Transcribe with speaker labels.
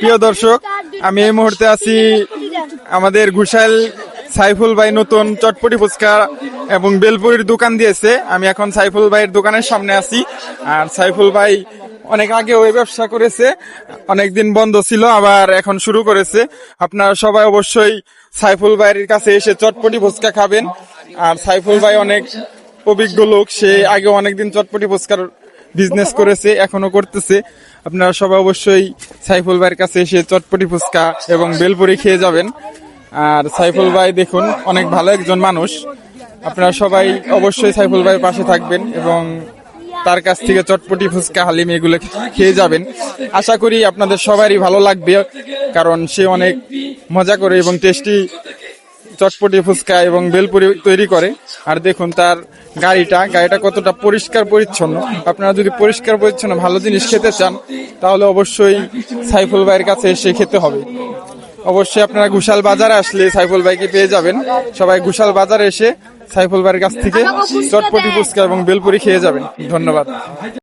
Speaker 1: প্রিয় দর্শক, আমি এই মুহূর্তে আছি আমাদের ঘুষাইল সাইফুল ভাই নতুন চটপটি ফুচকা এবং বেলপুরির দোকান দিয়েছে। আমি এখন সাইফুল ভাইয়ের দোকানের সামনে আছি। আর সাইফুল ভাই অনেক আগে ওই ব্যবসা করেছে অনেক দিন বন্ধ ছিল, আবার এখন শুরু করেছে। আপনারা সবাই অবশ্যই সাইফুল ভাইয়ের কাছে এসে চটপটি ফুচকা খাবেন। আর সাইফুল ভাই অনেক অভিজ্ঞ লোক, সে আগে অনেকদিন চটপটি ফুচকার বিজনেস করেছে এখনও করতেছে। আপনারা সবাই অবশ্যই সাইফুল ভাইয়ের কাছে এসে চটপটি ফুচকা এবং বেলপুরি খেয়ে যাবেন। আর সাইফুল ভাই দেখুন, অনেক ভালো একজন মানুষ। আপনারা সবাই অবশ্যই সাইফুল ভাইয়ের পাশে থাকবেন এবং তার কাছ থেকে চটপটি ফুচকা, হালিম এগুলো খেয়ে যাবেন। আশা করি আপনাদের সবারই ভালো লাগবে, কারণ সে অনেক মজা করে এবং টেস্টি চটপটি ফুচকা এবং বেলপুরি তৈরি করে। আর দেখুন তার গাড়িটা গাড়িটা কতটা পরিষ্কার পরিচ্ছন্ন। আপনারা যদি পরিষ্কার পরিচ্ছন্ন ভালো জিনিস খেতে চান তাহলে অবশ্যই সাইফুল ভাইয়ের কাছে এসে খেতে হবে। অবশ্যই আপনারা ঘুষাল বাজারে আসলে সাইফুল ভাইকে পেয়ে যাবেন। সবাই ঘুষাল বাজারে এসে সাইফুল ভাইয়ের কাছ থেকে চটপটি ফুচকা এবং বেলপুরি খেয়ে যাবেন। ধন্যবাদ।